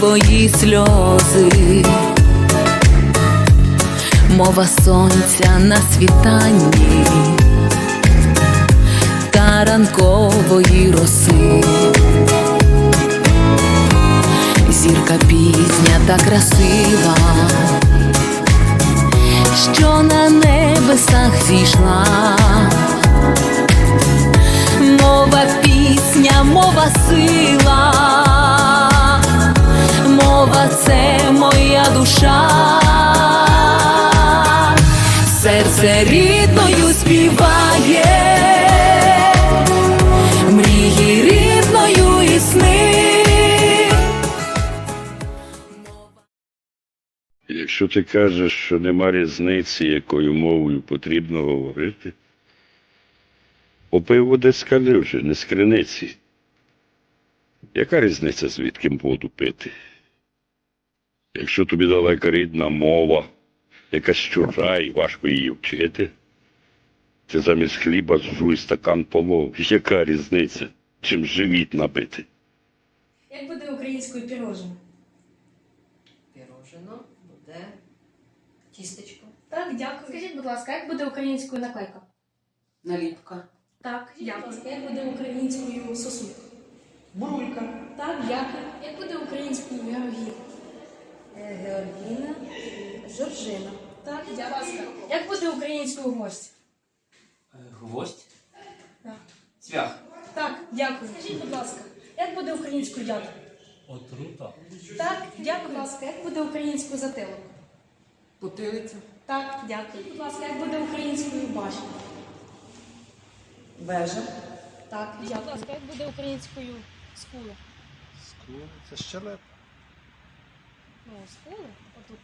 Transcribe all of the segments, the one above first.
твої сльози, мова сонця на світанні та ранкової роси. Зірка пізня та красива, що на небесах зійшла. Мова пісня, мова сила, душа, серце рідною співає, мрії рідною і сни. Якщо ти кажеш, що нема різниці, якою мовою потрібно говорити, попив води з калюжі, не з криниці. Яка різниця, звідки воду пити? Якщо тобі далека рідна мова, якась чужа і важко її вчити, ти замість хліба зжуй стакан полов. Яка різниця, чим живіт набити? Як буде українською пірожено? Пірожено буде тістечко, Так, дякую. Скажіть, будь ласка, як буде українською наклейка? наліпка, Так, дякую. Як буде українською сосуд? Бурулька. Так, дякую. Як буде українською Георгія? Е, Георгіна, Жоржина, Так, дякую. Як буде українською гость? Е, Гвоздь? Так. Цвях. Так, дякую. Скажіть, будь ласка, як буде українською ядра? Отрута. Так, дякую. Будь ласка, як буде українською затилок? потилиця, Так, дякую. Будь ласка, як буде українською башня? вежа, Так, дякую. Будь ласка, як буде українською скула? Скула це щелеп. Ну, скули, отут.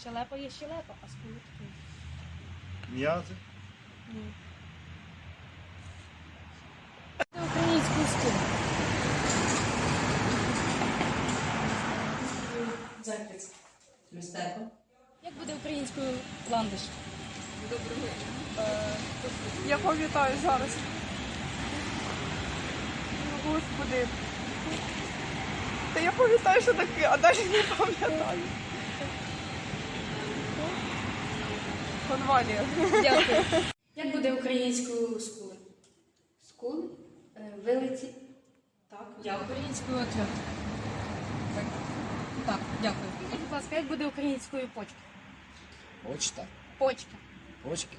Щелепа є щелепа, а скули такі. М'язи. Ні. Це українською скули. Зайпець. мистецтво, Як буде українською ландиш? Я пам'ятаю зараз. Ну, Господи. Та я пам'ятаю, що таке, а далі не пам'ятаю. Конвалія. Дякую. Як буде українською скули? скули, вилиці, Так, дякую. Українською отвертка. Так, дякую. Скажіть, будь ласка, як буде українською почка? Почта, Почка. почки.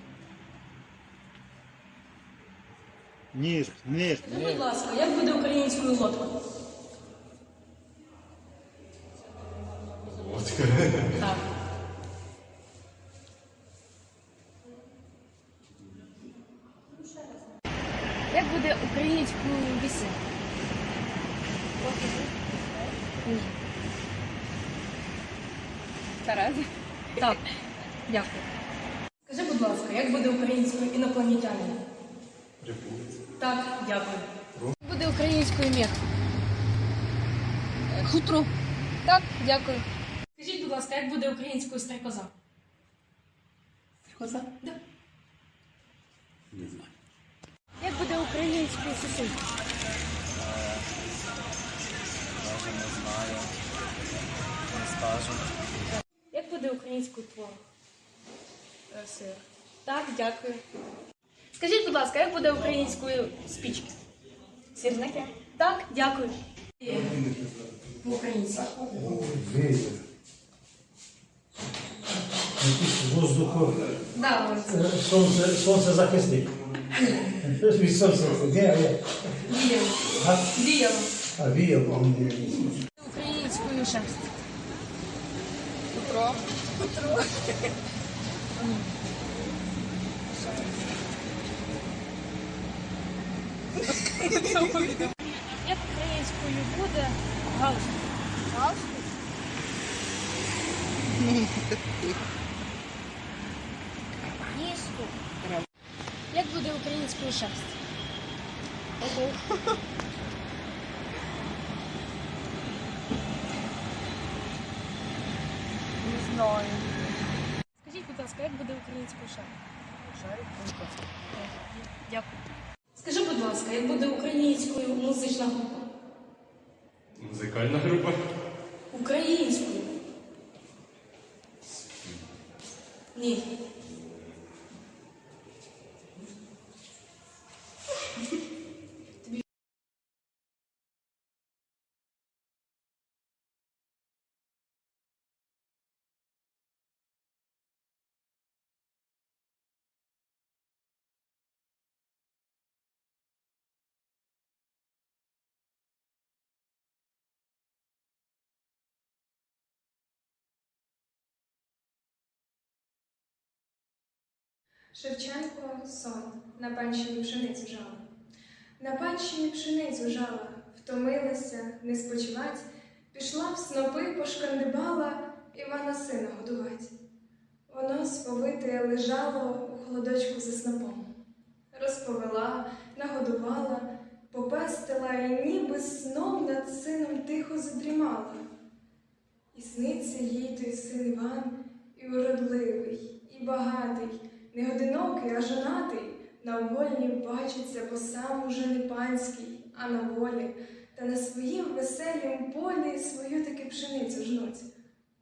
Ніж, ніж. Скажіть, будь ласка, як буде українською лодка? Так. Як буде українською віси? Ні. Тереза. Так, дякую. Скажи, будь ласка, як буде українською інопланетянин? Так, дякую. Як буде українською мех? Хутро. Так, дякую. Скажіть, будь ласка, як буде українською стрекоза? коза, Да. Не знаю. Як буде українською сосуль? Даже не знаю. Не скажу. Як буде українською творог? Сир. Так, дякую. Скажіть, будь ласка, як буде українською спічки? Сірники. Так, дякую. По-українськи. Воздуху, Да, ось. сонце, сонце захисник. Від сонця де, Діяло. а, Діяло. а віяло. Українською шерсть. Петро. Як українською буде галстук? Галстук? Ніжку. Як українською шерсть? Не знаю. Скажіть, будь ласка, як буде українською шарик? Шарик? Дякую. Скажи, будь ласка, як буде українською музична група? Музикальна група. Українською. Ні. Шевченко сон на панщині пшеницю жала. На панщині пшеницю жала, втомилася, не спочивать, пішла в снопи, пошкандибала Івана сина годувать. Воно сповите лежало у холодочку за снопом. Розповела, нагодувала, попестила і ніби сном над сином тихо задрімала. І сниться їй той син Іван, і уродливий, і багатий, не одинокий, а жонатий, на вольні бачиться, бо сам уже не панський, а на волі, та на своїм веселім полі свою таки пшеницю жнуть,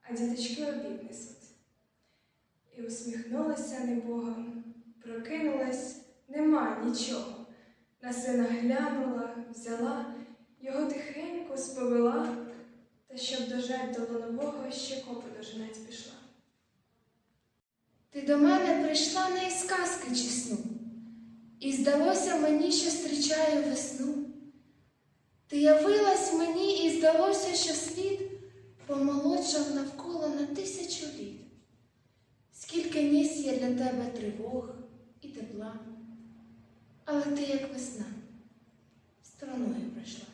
а діточки обід несуть. І усміхнулася небогом, прокинулась, нема нічого. На сина глянула, взяла, його тихенько сповела, та щоб дожать до ланового, ще копи дожинать пішла. Ти до мене прийшла не із казки чи сну, і здалося мені, що зустрічаю весну. Ти явилась мені, і здалося, що світ помолодшав навколо на тисячу літ. Скільки ніс є для тебе тривог і тепла, але ти, як весна, стороною пройшла.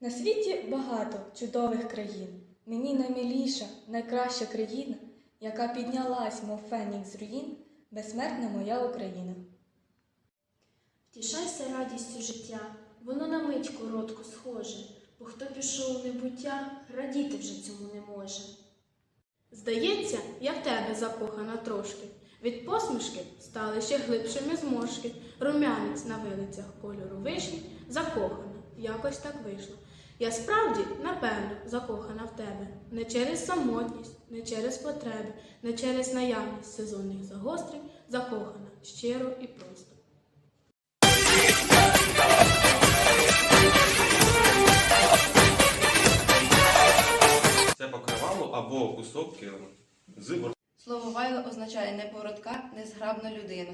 На світі багато чудових країн. Мені наймиліша, найкраща країна, яка піднялась, мов фенікс з руїн, безсмертна моя Україна. Втішайся радістю життя, воно на мить коротко схоже, бо хто пішов у небуття, радіти вже цьому не може. Здається, я в тебе закохана трошки. Від посмішки стали ще глибшими зморшки. Рум'янець на вилицях кольору вишні, закохана, якось так вийшло. Я справді, напевно, закохана в тебе. Не через самотність, не через потреби, не через наявність сезонних загострень, закохана щиро і просто. Це покривало або кусок килиму з Слово вайло означає непородка, незграбна людина.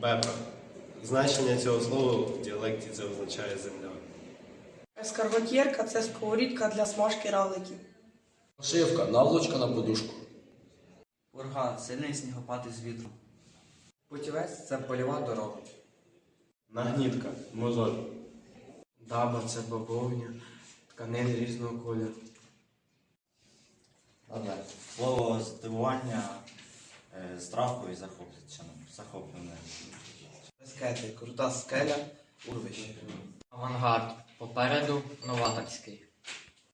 Бебра. Значення цього слова в діалекті це означає земля. Ескарготєрка це сковорідка для смажки равликів. Шивка, наволочка на подушку. Урган сильний снігопад із вітром. Путівець це польова дорога. Нагнітка мозоль. Даба це бавовня, тканини різного кольору. Слово здивування, е, страху і захоплення. захоплення. Скети, крута скеля, урвище. Авангард. Попереду новаторський.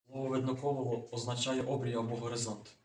Слово виднокового означає обрій або горизонт.